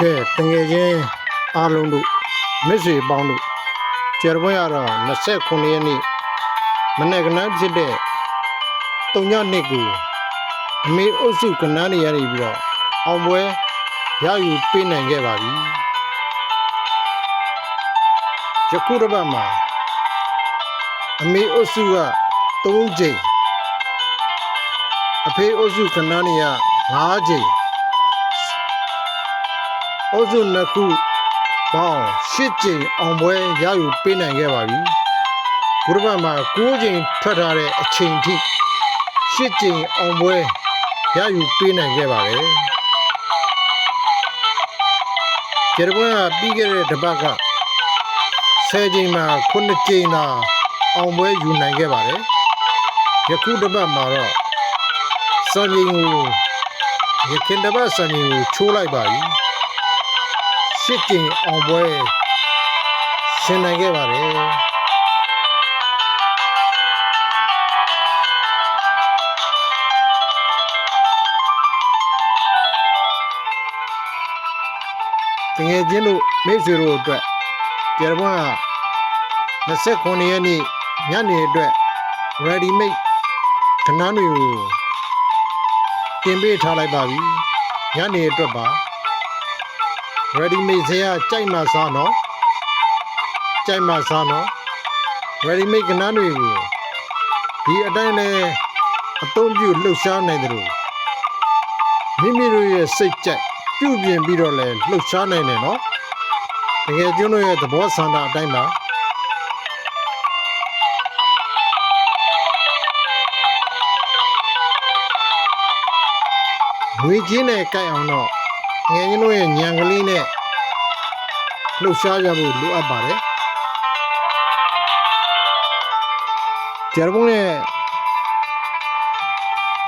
ကဲတငယ်ချင်းအားလုံးတို့မိတ်ဆွေပေါင်းတို့ကျေရပွဲရတော့29ရက်နေ့မနေ့ကနန်းဖြစ်တဲ့တုံညနှစ်ကိုအမေအုပ်စုကနန်းနေရနေပြီးတော့အောင်ပွဲရယူပေးနိုင်ခဲ့ပါပြီယခုတစ်ပတ်မှာအမေအုပ်စုက3ချိန်အဖေအုပ်စုကနန်းနေရ5ချိန် အုပ်စုနှစ်ခုပေါင်း၈ကြိမ်အောင်ပွဲရယူပေးနိုင်ခဲ့ပါပြီ။ဘုရားမှာ9ကြိမ်ထွက်ထားတဲ့အချိန်ထိ၈ကြိမ်အောင်ပွဲရယူပေးနိုင်ခဲ့ပါတယ်။ကျေရပွင့်ကပြီးခဲ့တဲ့တစ်ပတ်က10ကြိမ်မှာ9ကြိမ်သာအောင်ပွဲယူနိုင်ခဲ့ပါတယ်။ယခုတစ်ပတ်မှာတော့စံချိန်ကိုရခင်တစ်ပတ်စံချိန်ကိုချိုးလိုက်ပါပြီ။ ရှစ်ကြိမ်အောင်ပွဲရှင်နိုင်ခဲ့ပါတယ်တငယ်ချင်းတို့မိတ်ဆွေတို့အတွက်ကျေရဘွန်းက29ရက်နေ့ညနေအတွက် ready made ခဏန်းတွေကိုတင်ပေးထားလိုက်ပါပြီညနေအတွက်ပါ ready made ဇေယကြိုက်မှစားနော်ကြိုက်မှစားနော် ready made ကနန်းတွေကိုဒီအတိုင်းလဲအသုံးပြုလှုပ်ရှားနိုင်တယ်လို့မိမိတို့ရဲ့စိတ်ကြိုက်ပြုပြင်ပြီးတော့လဲလှုပ်ရှားနိုင်တယ်နော်တကယ်ကျွန်းတို့ရဲ့သဘောဆန္ဒအတိုင်းပါငွေချင်းနဲ့ကြိုက်အောင်တော့ ငယ်ချင်းတို့ရဲ့ညံကလေးနဲ့လှုပ်ရှားကြဖို့လိုအပ်ပါတယ်ကျရပုံးရဲ့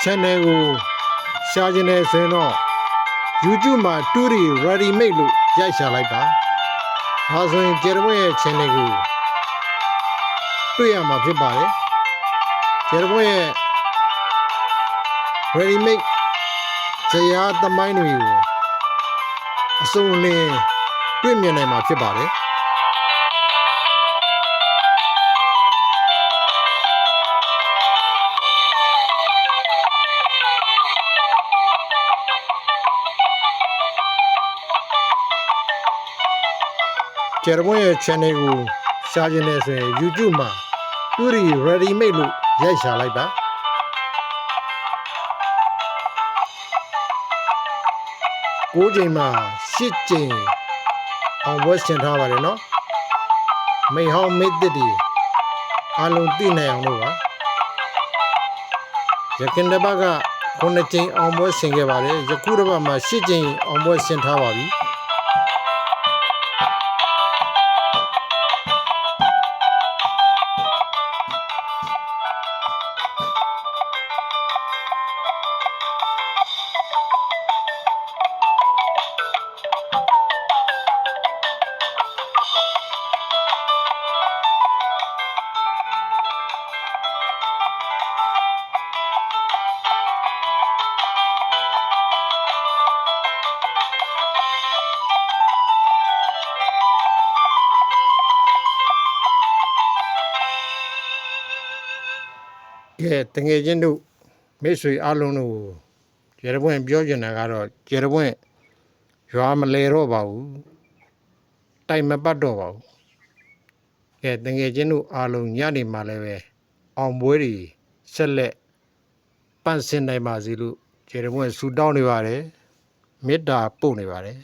channel ကိုရှားခြင်းနဲ့ဆိုရင်တော့ YouTube မှာ2 ready made လို့ရိုက်ရှာလိုက်ပါဒါဆိုရင်ကျရပုံးရဲ့ channel ကိုတွေ့ရမှာဖြစ်ပါတယ်ကျရပုံးရဲ့ ready made ဇရာသမိုင်းတွေကို အစုံလင်တွေ့မြင်နိုင်မှာဖြစ်ပါတယ်ကျရမွန်ရဲ့ channel ကိုရှားခြင်းနဲ့ဆိုရင် YouTube မှာ Puri Ready Made လို့ရိုက်ရှာလိုက်ပါ 9ချိန်မှာ10ချိန်အောင်ပွဲဆင်ထားပါတယ်နော်မိဟောင်းမိတ်တစ်ဒီအလုံးသိနိုင်အောင်လို့ပါရခင်တစ်ပတ်က9ချိန်အောင်ပွဲဆင်ခဲ့ပါတယ်ယခုတစ်ပတ်မှာ10ချိန်အောင်ပွဲဆင်ထားပါပြီ ကဲတငယ်ချင်းတို့မိတ်ဆွေအားလုံးတို့ကျေရပွင့်ပြောချင်တာကတော့ကျေရပွင့်ရွာမလဲတော့ပါဘူးတိုက်မပတ်တော့ပါဘူးကဲတငယ်ချင်းတို့အားလုံးညနေမှလည်းပဲအောင်ပွဲတွေဆက်လက်ပန့်စင်နိုင်ပါစေလို့ကျေရပွင့်ဆုတောင်းနေပါတယ်မေတ္တာပို့နေပါတယ်